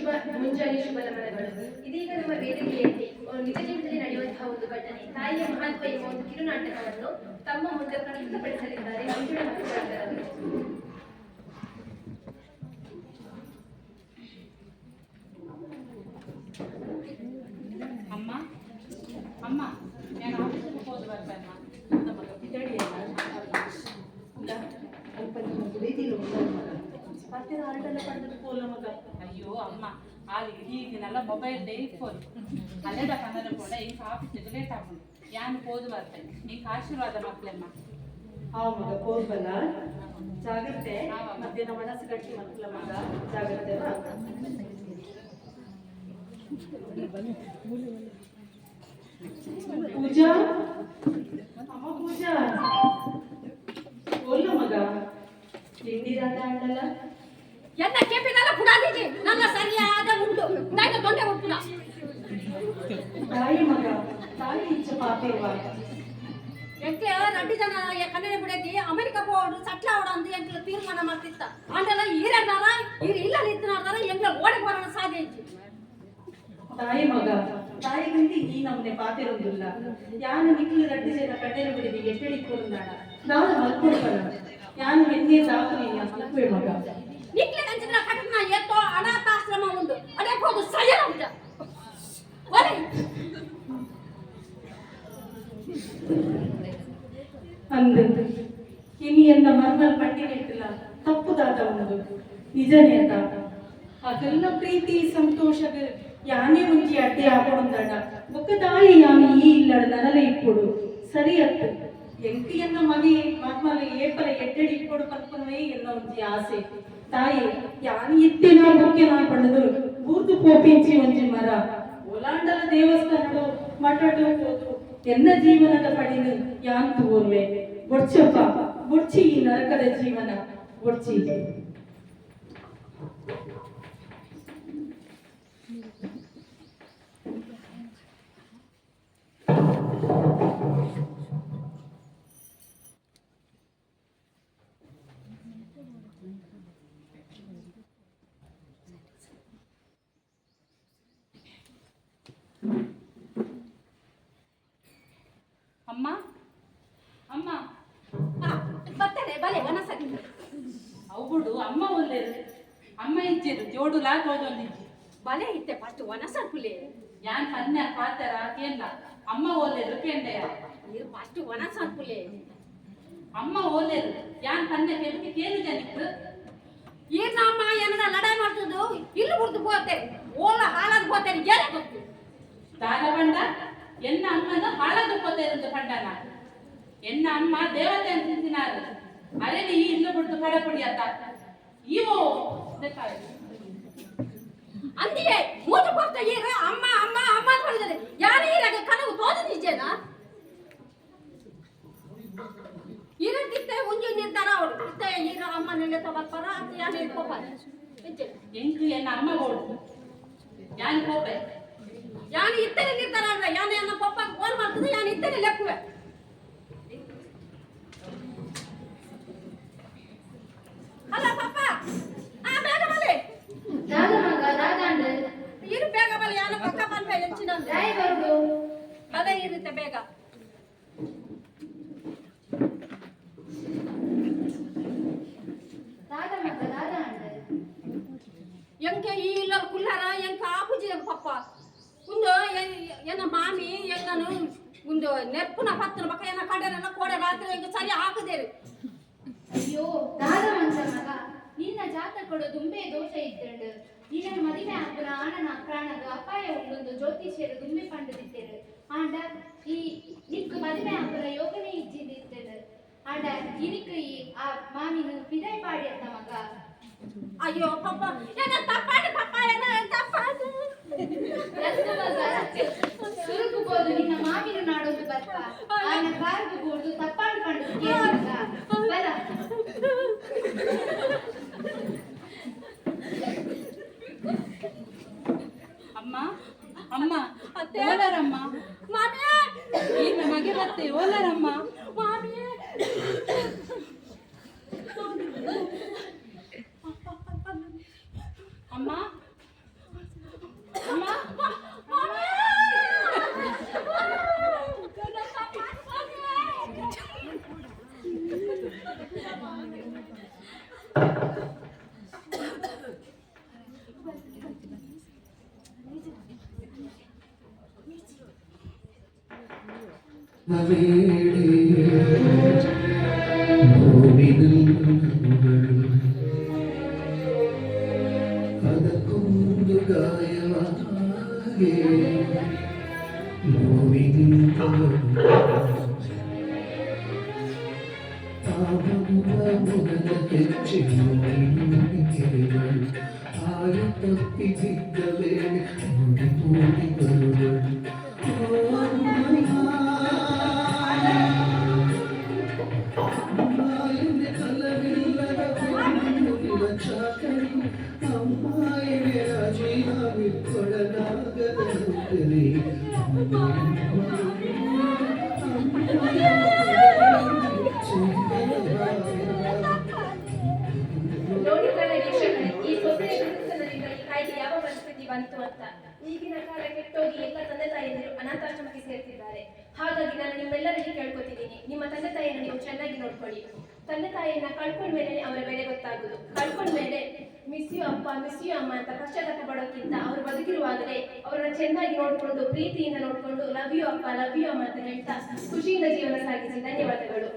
ಶುಭ, ಮುಂಜಾನೆ ಶುಭ ನಮನಗಳು. ಇದೀಗ ನಮ್ಮ ವೇದಿಕೆಯಲ್ಲಿ ನಿಜ ಜೀವನದಲ್ಲಿ ನಡೆಯುವಂತಹ ಒಂದು ಘಟನೆ. ತಾಯಿಯ ಮಹತ್ವ ಎಂಬ ಒಂದು ಕಿರುನಾಟಕವನ್ನು ತಮ್ಮ ಮುಂದೆ ಪ್ರಸ್ತುತಪಡಿಸಲಿದ್ದಾರೆ ಮಂಜುಳಾ ಮಕ್ಕಳವರು ಅಮ್ಮ ಅಮ್ಮ ನಾನು ಆಫೀಸಿಗೆ ಹೋಗಿ ಬರ್ತೇನೆ ನಮ್ಮ ಕಿಚಡಿ ಪತ್ತಿನ ಆರ್ಡೆಲ್ಲ ಪಡೆದು ಫೋನ್ ಮಗ. ಅಯ್ಯೋ ಅಮ್ಮ. ಅಲ್ಲಿ ಈಗಿನೆಲ್ಲ ಮೊಬೈಲ್ ಡೇ ಫೋನ್ ಅಲ್ಲೆದ ಕನ್ನಡ ಕೂಡ ಈಗ ಆಫೀಸಿಗೆ ಲೇಟ್ ಆಗ್ಬೋದು ಯಾನ್ ಹೋದು ಬರ್ತೇನೆ ನಿಂಗೆ ಆಶೀರ್ವಾದ ಮಕ್ಕಳಮ್ಮ ಆ ಮಗ ಹೋಗ್ಬಲ್ಲ ಜಾಗ್ರತೆ. ಮಧ್ಯಾಹ್ನ ಮನಸ್ಸು ಗಟ್ಟಿ ಮಕ್ಕಳ ಮಗ. ಜಾಗ್ರತೆ. ಪೂಜಾ? ಅಮ್ಮ ಪೂಜಾ. ಒಲ್ಲ ಮಗ. ತಿಂಡಿರಾದ ಅಂಡಲ್ಲ? ಎನ್ನ ಕೆಪಿನೆಲ್ಲ 지 ನನ್ನ ಸರಿಯಾದ ಉಂಟು. ನಾನು ತೊಂಡೆ ಉಂಟು ತಾಯಿ ಮಗ ತಾಯಿ ಇಚ್ಛೆ ಪಾತಿರುವ ಎಂಕ್ಲ ರಡ್ಡಿ ಜನ ಕನ್ನಡ ಬಿಡದಿ ಅಮೆರಿಕ ಬೋರ್ಡ್ ಸಟ್ಲ ಅವಡ ಅಂತ ಎಂಕ್ಲ ತೀರ್ಮಾನ ಮಾಡ್ತಿತ್ತ. ಅಂಡೆಲ್ಲ ಈರಣ್ಣಾರ ಈರ್ ಇಲ್ಲ ನಿಂತನಾರ ಎಂಕ್ಲ ಓಡಿ ಬರೋಣ ಸಾಧ್ಯ ಇಜ್ಜಿ ತಾಯಿ ಮಗ ತಾಯಿ ಗಂಟಿ ಈ ನಮ್ನೆ ಪಾತಿರೊಂದಿಲ್ಲ ಯಾನು ನಿಕ್ಲು ರಡ್ಡಿ ಜನ ಕಣ್ಣೆಲು ಬಿಡಿದಿ ಎಟ್ಟಡಿ ಕೊಡುಂದಾಡ ನಾನು? ಮಲ್ಕೊಳ್ಬಾರ ಯಾನು ಹೆಣ್ಣೆ ಸಾಕು ನೀನು ಮಗ. ಹೋದು ಸಯನ ಉಂಟ ಒಲೆ ಅಂದು ಎಂದ ಮರ್ಮಲ್ ಪಟ್ಟಿನಿಟ್ಟಿಲ್ಲ ತಪ್ಪುದಾದ ಒಂದು ನಿಜನೇ ಅಂತ ಅದೆಲ್ಲ ಪ್ರೀತಿ ಸಂತೋಷಗ ಯಾನೇ ಮುಂಚೆ ಅಡ್ಡಿ ಹಾಕೊಂಡಾಡ ಒಕ್ಕದಾಯಿ ಯಾನು ಈ ಇಲ್ಲಡ ನನಲೆ ಇಪ್ಪುಡು ಸರಿ ಅತ್ತ. ಎಂಕಿಯನ್ನ ಮನೆ, ಮರ್ಮಲ್ ಏಪಲ ಎಡ್ಡಡಿ ಇಪ್ಪುಡು ಪಲ್ಪನವೇ ಎನ್ನ ಒಂಜಿ ಆಸೆ. ತಾಯಿ, ಯಾನ್ ಬುಕ್ಕೆ ನಾನು ಪಡೆದು ಬೂರ್ದು ಕೋಪಿಂಚಿ ಒಂಜಿ ಮರ ಓಲಾಂಡಲ ದೇವಸ್ಥಾನಡು ಮಠಡು ಹೋದು ಎನ್ನ ಜೀವನದ ಪಡಿನು ಯಾನ್ ತೂರ್ವೆ ಬೊಡ್ಚಪ್ಪ ಬೊಡ್ಚಿ ಈ ನರಕದ ಜೀವನ ಬೊಡ್ಚಿ ಅಮ್ಮ? ಅಮ್ಮ. ಬರ್ತೇನೆ ಬಲೆ ವನಸರಿ ಅವ್ಬಿಡು ಅಮ್ಮ ಒಲ್ಲೇರು ಅಮ್ಮ ಇಚ್ಚಿರು ಒಂದು ಜೋದೊಂದಿಜ್ಜಿ ಬಲೆ ಇತ್ತೆ ಫಸ್ಟ್ ವನಸರ್ಕುಲೆ ಯಾನ್ ಕನ್ಯಾ ಪಾತರ ಕೇಂದ್ರ ಅಮ್ಮ ಓಲೇರು ಕೇಂದೆಯ ಇದು ಫಸ್ಟ್ ವನಸರ್ಕುಲೆ ಅಮ್ಮ ಓಲೇರು ಯಾನ್ ಕನ್ಯಾ ಕೇಳಿಕೆ ಕೇಳು ಜನಿಕ್ಕು ಈ ಅಮ್ಮ ಏನದ ಲಡಾಯಿ ಮಾಡ್ತದ್ದು? ಇಲ್ಲಿ ಬಿಡ್ದು ಹೋಗ್ತೇವೆ ಓಲ ಹಾಳಾದ್ ಹೋಗ್ತೇನೆ ಏನೇ ಗೊತ್ತು ದಾದ ಬಂಡ ಎನ್ನ ಅಮ್ಮನ ಹಾಳದು ಪೋತೇರಂದು ಪಂಡನ ಎನ್ನ ಅಮ್ಮ ದೇವತೆ ಅಂತ ತಿಂತಿನಾರು ಅರೆ ನೀ ಇನ್ನು ಬಿಟ್ಟು ಕಡಪುಡಿ ಅತ್ತ ಇವು ಬೇಕಾದ್ರೆ ಅಂದಿಯೇ ಮೂತು ಕೊಡ್ತ ಈಗ ಅಮ್ಮ ಅಮ್ಮ ಅಮ್ಮ ಅಂತ ಹೇಳಿದರೆ ಯಾರು ಈರಾಗ ಕನವು ತೋದ ನಿಜೇನಾ ಇರದಿತ್ತೆ ಉಂಜು ನಿರ್ಧಾರ ಅವಳು ಇತ್ತೆ ಈಗ ಅಮ್ಮ ನಿನ್ನೆ ತಗೊಳ್ಪಾರ ಅಂತ ಯಾರು ಹೇಳ್ಕೊಪಾರ ಎಂಕು ಎನ್ನ ಅಮ್ಮ ಗೋಡು ಯಾನ್ ಕೋಪೆ ಯಾನು ಇತ್ತನೆ ನಿರ್ಧಾರ ಅಲ್ವ ಯಾನು ನನ್ನ ಪಪ್ಪ ಫೋನ್ ಮಾಡ್ತದೆ ಯಾನು ಇತ್ತನೆ ಲೆಕ್ಕುವೆ ಅಲ್ಲ ಪಪ್ಪ ಆ ಬೇಗ ಬಲೆ ದಾದ ಮಗ ದಾದ ಅಂಡ ಇರು ಬೇಗ ಬಲೆ ಯಾನ ಪಕ್ಕ ಬಂದ್ವೆ ಹೆಚ್ಚಿನ ರಾಯ ಬರುದು ಅದೇ ಇರುತ್ತೆ ಬೇಗ ದಾದ ಮಗ ದಾದ ಅಂಡ ಎಂಕೆ ಈ ಇಲ್ಲ ಕುಲ್ಲಾರ ಎಂಕ ಆಪುಜಿ ಪಪ್ಪ ಒಂದು ಏನ ಮಾಮಿ ಎಲ್ಲನು ಒಂದು ನೆರ್ಪುನ ಪತ್ತನ ಬಕ ಏನ ಕಡೆನ ಕೋಡೆ ರಾತ್ರಿ ಎಂಕ ಸರಿ ಹಾಕದೇರಿ ಅಯ್ಯೋ ಮಂಚ ಮಗ ನಿನ್ನ ಜಾತಕಡು ದುಂಬೆ ದೋಷ ಇದ್ದಂಡು. ನಿನ್ನ ಮದುವೆ ಆಪುನ ಆಣನ ಪ್ರಾಣದ ಅಪಾಯ ಉಂಡೊಂದು ಜ್ಯೋತಿಷ್ಯರು ದುಂಬೆ ಪಂಡದಿದ್ದರು. ಆಂಡ ಈ ನಿಕ್ಕು ಮದುವೆ ಆಪುನ ಯೋಗನೇ ಇಜ್ಜಿದಿದ್ದರು ಆಂಡ ಇನಿಕ್ ಈ ಆ ಮಾಮಿನ ಪಿದೈ ಪಾಡಿ ಅಂತ ಮಗ. ಅಯ್ಯೋ ಪಪ್ಪ ಏನ ತಪ್ಪಾಡಿ ಪಪ್ಪ ಏನ ತಪ್ಪಾಡಿ ಎಂತ ಮಗ ಸುರುಕು ಬೋದು ನಿನ್ನ ಮಾಮಿನು ಬರ್ತ ಆನ ಕಾರ್ಗು ಕೂಡ್ದು ತಪ್ಪಾಡು ಕಂಡು ಬರ. ಅಮ್ಮ ಅಮ್ಮ ಓಲರಮ್ಮ. ಮಾಮಿ ಈಗ ನಮಗೆ ಮತ್ತೆ ಓಲರಮ್ಮ. ಮಾಮಿ ಅಮ್ಮ ഭൂമി തപ്പി ദിഗ്ഗലേ മൂടി മൂടി വരുവൻ അമ്മായിനെ രാജീനാവിൽ കൊടനാഗതേ ಬಂತು ಅಂತ. ಈಗಿನ ಕಾಲ ಕೆಟ್ಟೋಗಿ ಎಲ್ಲ ತಂದೆ ತಾಯಿಯಂದಿರು ಅನಾಥಾಶ್ರಮಕ್ಕೆ ಸೇರ್ತಿದ್ದಾರೆ. ಹಾಗಾಗಿ ನಾನು ನಿಮ್ಮೆಲ್ಲರಲ್ಲಿ ಕೇಳ್ಕೊತಿದ್ದೀನಿ. ನಿಮ್ಮ ತಂದೆ ತಾಯಿಯನ್ನು ನೀವು ಚೆನ್ನಾಗಿ ನೋಡ್ಕೊಳ್ಳಿ. ತಂದೆ ತಾಯಿಯನ್ನ ಕಳ್ಕೊಂಡ್ಮೇಲೆ ಅವರ ಬೆಲೆ ಗೊತ್ತಾಗುದು ಕಳ್ಕೊಂಡ್ಮೇಲೆ ಮಿಸ್ ಯು ಅಪ್ಪ ಮಿಸ್ ಯು ಅಮ್ಮ ಅಂತ ಪಶ್ಚಾತ್ತಾಪ ಪಡೋಕ್ಕಿಂತ ಅವ್ರು ಬದುಕಿರುವಾಗಲೇ ಅವರನ್ನ ಚೆನ್ನಾಗಿ ನೋಡ್ಕೊಂಡು, ಪ್ರೀತಿಯಿಂದ ನೋಡ್ಕೊಂಡು ಲವ್ ಯು ಅಪ್ಪ ಲವ್ ಯು ಅಮ್ಮ ಅಂತ ಹೇಳ್ತಾ ಖುಷಿಯಿಂದ ಜೀವನ ಸಾಗಿಸಿ ಧನ್ಯವಾದಗಳು.